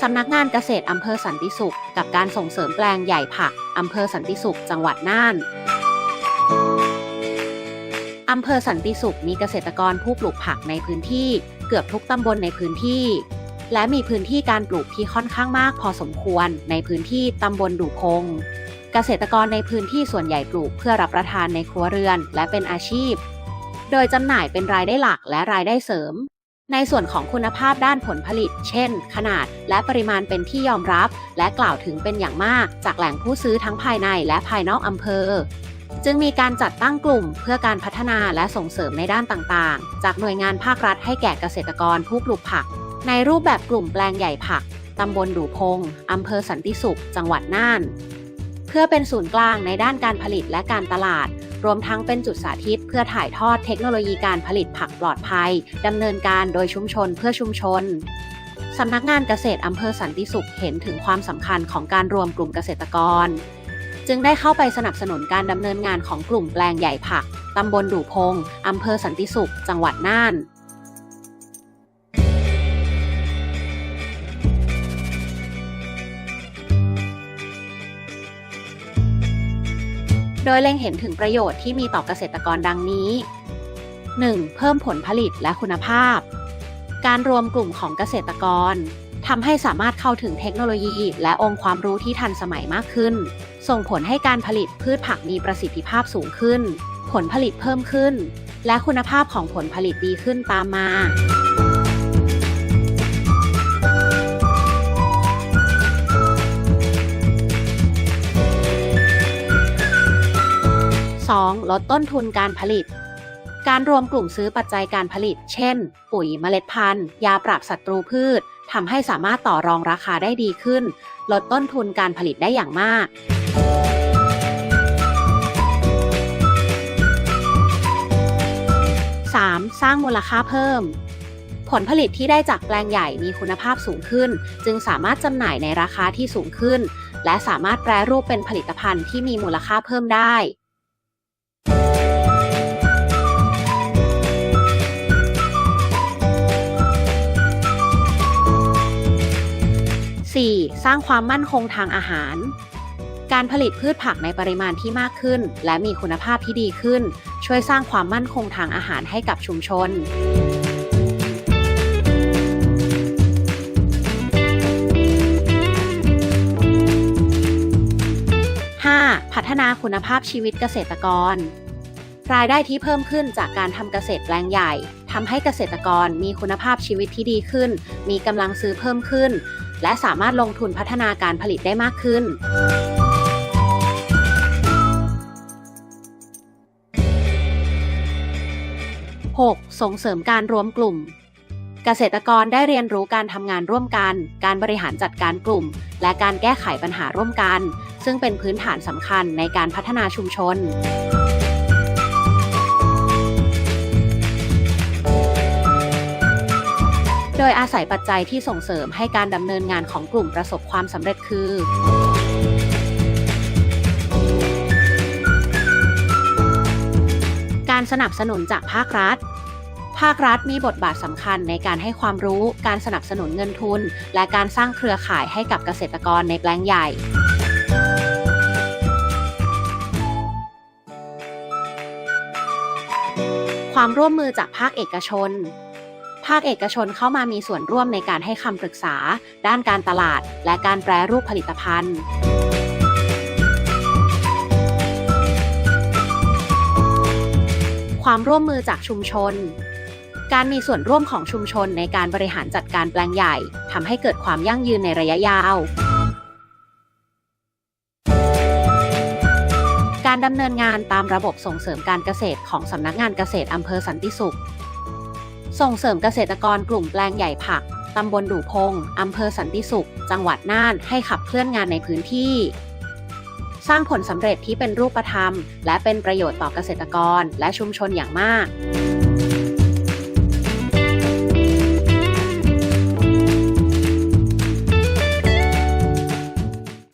สำนักงานเกษตรอำเภอสันติสุข กับการส่งเสริมแปลงใหญ่ผักอำเภอสันติสุข จังหวัดน่านอำเภอสันติสุขมีเกษตรกรผู้ปลูกผักในพื้นที่ เกือบทุกตำบลในพื้นที่ และมีพื้นที่การปลูกที่ค่อนข้างมากพอสมควรในพื้นที่ตำบลดูพง เกษตรกรในพื้นที่ส่วนใหญ่ปลูกเพื่อรับประทานในครัวเรือนและเป็นอาชีพ โดยจำหน่ายเป็นรายได้หลักและรายได้เสริม ในส่วนของคุณภาพด้านผลผลิต เช่น ขนาดและปริมาณเป็นที่ยอมรับ และกล่าวถึงเป็นอย่างมาก จากแหล่งผู้ซื้อทั้งภายในและภายนอกอำเภอ จึงมีการจัดตั้งกลุ่มเพื่อการพัฒนาและส่งเสริมในด้านต่างๆ จากหน่วยงานภาครัฐให้แก่เกษตรกรผู้ปลูกผัก ในรูปแบบกลุ่มแปลงใหญ่ผัก ตำบลดูพง อำเภอสันติสุข จังหวัดน่าน เพื่อเป็นศูนย์กลางในด้านการผลิตและการตลาด รวมทั้งเป็นจุดสาธิตเพื่อถ่ายทอดเทคโนโลยีการผลิตผักปลอดภัยดำเนินการโดยชุมชนเพื่อชุมชนสำนักงานเกษตรอำเภอสันติสุขเห็นถึงความสำคัญของการรวมกลุ่มเกษตรกร จึงได้เข้าไปสนับสนุนการดำเนินงานของกลุ่มแปลงใหญ่ผักตำบลดูพงอำเภอสันติสุข จังหวัดน่าน โดยเล็งเห็นถึงประโยชน์ที่มีต่อเกษตรกรดังนี้ 1. เพิ่มผลผลิตและคุณภาพ การรวมกลุ่มของเกษตรกรทำให้สามารถเข้าถึงเทคโนโลยี และองค์ความรู้ที่ทันสมัยมากขึ้น ส่งผลให้การผลิตพืชผักมีประสิทธิภาพสูงขึ้น ผลผลิตเพิ่มขึ้น และคุณภาพของผลผลิตดีขึ้นตามมา 2. ลดต้นทุนการผลิต การรวมกลุ่มซื้อปัจจัยการผลิต เช่น ปุ๋ยเมล็ดพันธุ์ ยาปราบศัตรูพืชทำให้สามารถต่อรองราคาได้ดีขึ้น ลดต้นทุนการผลิตได้อย่างมาก 3. สร้างมูลค่าเพิ่ม ผลผลิตที่ได้จากแปลงใหญ่มีคุณภาพสูงขึ้น จึงสามารถจำหน่ายในราคาที่สูงขึ้น และสามารถแปรรูปเป็นผลิตภัณฑ์ที่มีมูลค่าเพิ่มได้ 4. สร้างความมั่นคงทางอาหาร การผลิตพืชผักในปริมาณที่มากขึ้น และมีคุณภาพที่ดีขึ้น ช่วยสร้างความมั่นคงทางอาหารให้กับชุมชนพัฒนาคุณภาพชีวิตเกษตรกร รายได้ที่เพิ่มขึ้นจากการทำเกษตรแปลงใหญ่ทำให้เกษตรกรมีคุณภาพชีวิตที่ดีขึ้น มีกำลังซื้อเพิ่มขึ้น และสามารถลงทุนพัฒนาการผลิตได้มากขึ้น 6. ส่งเสริมการรวมกลุ่ม เกษตรกรได้เรียนรู้การทำงานร่วมกัน การบริหารจัดการกลุ่ม และการแก้ไขปัญหาร่วมกัน ซึ่งเป็นพื้นฐานสำคัญในการพัฒนาชุมชน โดยอาศัยปัจจัยที่ส่งเสริมให้การดำเนินงานของกลุ่มประสบความสำเร็จคือ การสนับสนุนจากภาครัฐ ภาครัฐมีบทบาทสำคัญในการให้ความรู้ การสนับสนุนเงินทุน และการสร้างเครือข่ายให้กับเกษตรกรในแปลงใหญ่ความร่วมมือจากภาคเอกชน ภาคเอกชนเข้ามามีส่วนร่วมในการให้คำปรึกษา ด้านการตลาด และการแปรรูปผลิตภัณฑ์ความร่วมมือจากชุมชน การมีส่วนร่วมของชุมชนในการบริหารจัดการแปลงใหญ่ทำให้เกิดความยั่งยืนในระยะยาว การดำเนินงานตามระบบส่งเสริมการเกษตรของสำนักงานเกษตรอำเภอสันติสุข ส่งเสริมเกษตรกรกลุ่มแปลงใหญ่ผัก ตำบลดูพง อำเภอสันติสุข จังหวัดน่านให้ขับเคลื่อนงานในพื้นที่ สร้างผลสำเร็จที่เป็นรูปธรรม และเป็นประโยชน์ต่อเกษตรกรและชุมชนอย่างมาก